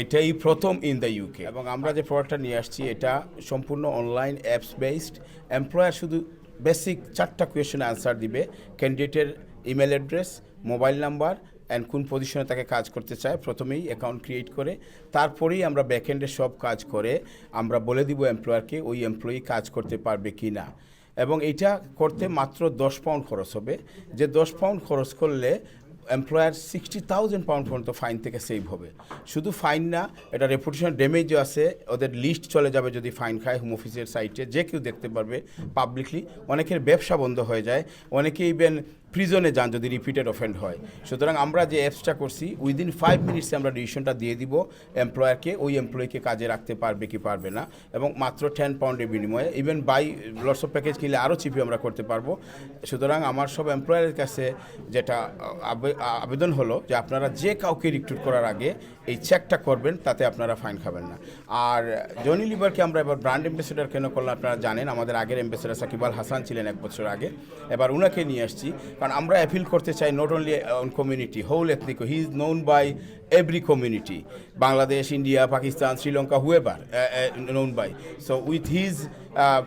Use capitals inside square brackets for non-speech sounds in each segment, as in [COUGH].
এটাই প্রথম in the UK এবং আমরা যে প্রোডাক্টটা নিয়ে আসছি, এটা সম্পূর্ণ অনলাইন অ্যাপস বেসড এমপ্লয়ার শুধু বেসিক চারটা কোয়েশন অ্যান্সার দিবে। ক্যান্ডিডেটের email address mobile number and কোন পজিশনে তাকে কাজ করতে চায়, প্রথমেই অ্যাকাউন্ট ক্রিয়েট করে। তারপরেই আমরা ব্যাকএন্ডে সব কাজ করে, আমরা বলে দিব এমপ্লয়ারকে ওই এমপ্লয়ি কাজ করতে পারবে কি না। এবং এটা করতে মাত্র দশ পাউন্ড খরচ হবে। যে দশ পাউন্ড খরচ করলে এমপ্লয়ার সিক্সটি থাউজেন্ড পাউন্ড পর্যন্ত ফাইন থেকে সেভ হবে। শুধু ফাইন না, এটা রেপুটেশন ড্যামেজও আছে, ওদের লিস্ট চলে যাবে যদি ফাইন খায় হোম অফিসের সাইটে যে কেউ দেখতে পারবে পাবলিকলি অনেকের ব্যবসা বন্ধ হয়ে যায় অনেকে ইভেন প্রিজনে যান যদি রিপিটেড অফেন্ড হয়। সুতরাং আমরা যে অ্যাপসটা করছি উইদিন ফাইভ মিনিটসে আমরা ডিসিশনটা দিয়ে দিব এমপ্লয়ারকে ওই এমপ্লয়িকে কাজে রাখতে পারবে কি পারবে না। এবং মাত্র টেন পাউন্ডের বিনিময়ে even buy lots of package কিনলে আরও চিপি আমরা করতে পারব। সুতরাং আমার সব এমপ্লয়ারের কাছে যেটা আবে- আবেদন হলো যে আপনারা যে কাউকে রিক্রুট করার আগে এই চেকটা করবেন, তাতে আপনারা ফাইন খাবেন না। আর জনি লিভারকে আমরা এবার ব্র্যান্ড অ্যাম্বাসেডার কেন করলাম আপনারা জানেন, আমাদের আগের অ্যাম্বাসেডার সাকিব আল হাসান ছিলেন এক বছর আগে। এবার উনাকে নিয়ে আসছি। কারণ আমরা অ্যাপিল করতে চাই not only on community whole ethnic he is known by every community Bangladesh India Pakistan Sri Lanka whoever known by so with his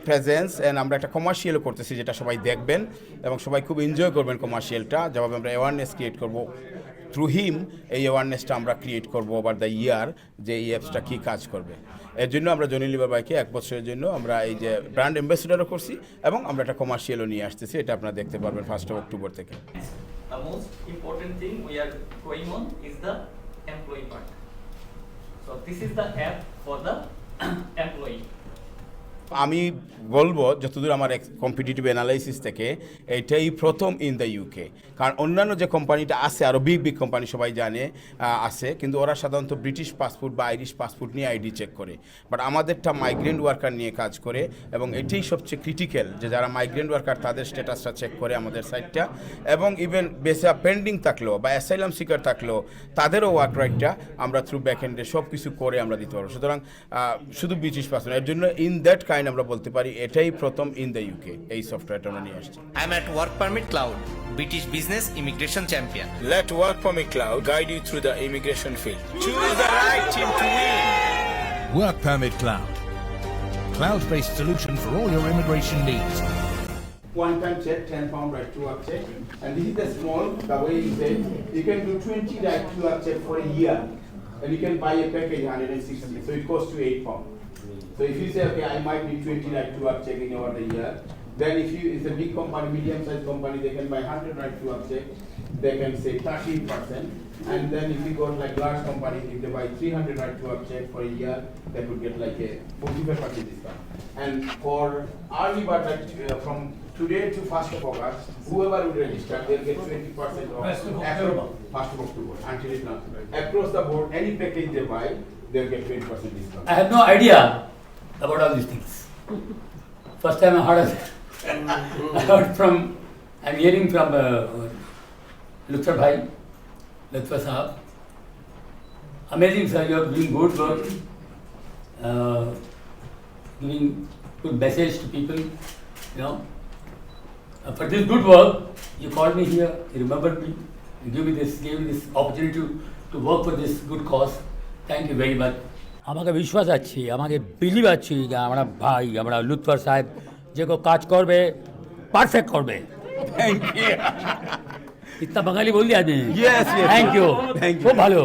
presence and আমরা একটা কমার্শিয়ালও করতেছি যেটা সবাই দেখবেন এবং সবাই খুব এনজয় করবেন কমার্শিয়ালটা যেভাবে আমরা অ্যাওয়ারনেস ক্রিয়েট করব। থ্রু হিম এই অ্যাওয়ারনেসটা আমরা ক্রিয়েট করব ওভার দ্য ইয়ার যে এই অ্যাপসটা কী কাজ করবে এর জন্য আমরা জনি লিভার বাইকে এক বছরের জন্য আমরা এই যে ব্র্যান্ড অ্যাম্বাসেডারও করছি এবং আমরা একটা কমার্শিয়ালও নিয়ে আসতেছি এটা আপনারা দেখতে পারবেন ফার্স্ট অফ অক্টোবর থেকে The most important thing we are going on is the employee part. So this is the app for the [CLEARS THROAT] employee. আমি বলব যতদূর আমার কম্পিটিটিভ অ্যানালাইসিস থেকে এটাই প্রথম ইন দ্য ইউকে কারণ অন্যান্য যে কোম্পানিটা আছে আরও বিগ বিগ কোম্পানি সবাই জানে আছে, কিন্তু ওরা সাধারণত ব্রিটিশ পাসপোর্ট বা আইরিশ পাসপোর্ট নিয়ে আইডি চেক করে। বাট আমাদেরটা মাইগ্রেন্ট ওয়ার্কার নিয়ে কাজ করে, এবং এটাই সবচেয়ে ক্রিটিক্যাল যে যারা মাইগ্রেন্ট ওয়ার্কার তাদের স্ট্যাটাসটা চেক করে আমাদের সাইটটা এবং ইভেন বেসা পেন্ডিং থাকলেও বা অ্যাসাইলাম সিকার থাকলেও, তাদেরও ওয়ার্ক রাইটটা আমরা থ্রু ব্যাকএন্ডে সব কিছু করে আমরা দিতে পারব। সুতরাং শুধু ব্রিটিশ পাসপোর্ট এর জন্য ইন দ্যাট কাইন্ড আমরা বলতে পারি এটাই প্রথম ইন দ্য ইউকে এই সফটওয়্যারটা আমরা নিয়ে আসছি I'm at Work Permit Cloud, British Business Immigration Champion. Let Work Permit Cloud guide you through the immigration field. Choose the right team to win. Work Permit Cloud. Cloud-based solution for all your immigration needs. One time check, 10 pound right to work check. And this is the small, the way you say, you can do 20 right to work check for a year. And you can buy a package 160, so it costs you 8 pound. So if you say, okay, I might need 20 right to work check in over the year, then if you, it's a big company, medium sized company, they can buy 100 right to work check, they can say 13 percent. And then if you go to like large company, if they buy 300 right to work check for a year, they could get like a 45 percent discount. And for early bird, like uh, from today to first of August, whoever would register, they'll get 20 percent off. First of across- First of October, until it now. Across the board, any package they buy, they'll get 20 percent discount. I have no idea about all these things. First time I heard of it. I heard from, I'm hearing from uh, Luthra Bhai, Luthra Sahab. Amazing sir, you are doing good work, uh, giving good message to people, you know. Uh, for this good work, you called me here, you remembered me, you gave me this, gave me this opportunity to, to work for this good cause. Thank you very much আমাকে বিশ্বাস আছে আমাকে believe আছে যে আমরা ভাই আমরা লুৎফর সাহেব যে কাজ করবে পারফেক্ট করবে থ্যাংক ইউ इतना बंगाली बोल दिया आदमी थैंक यू खूब भलो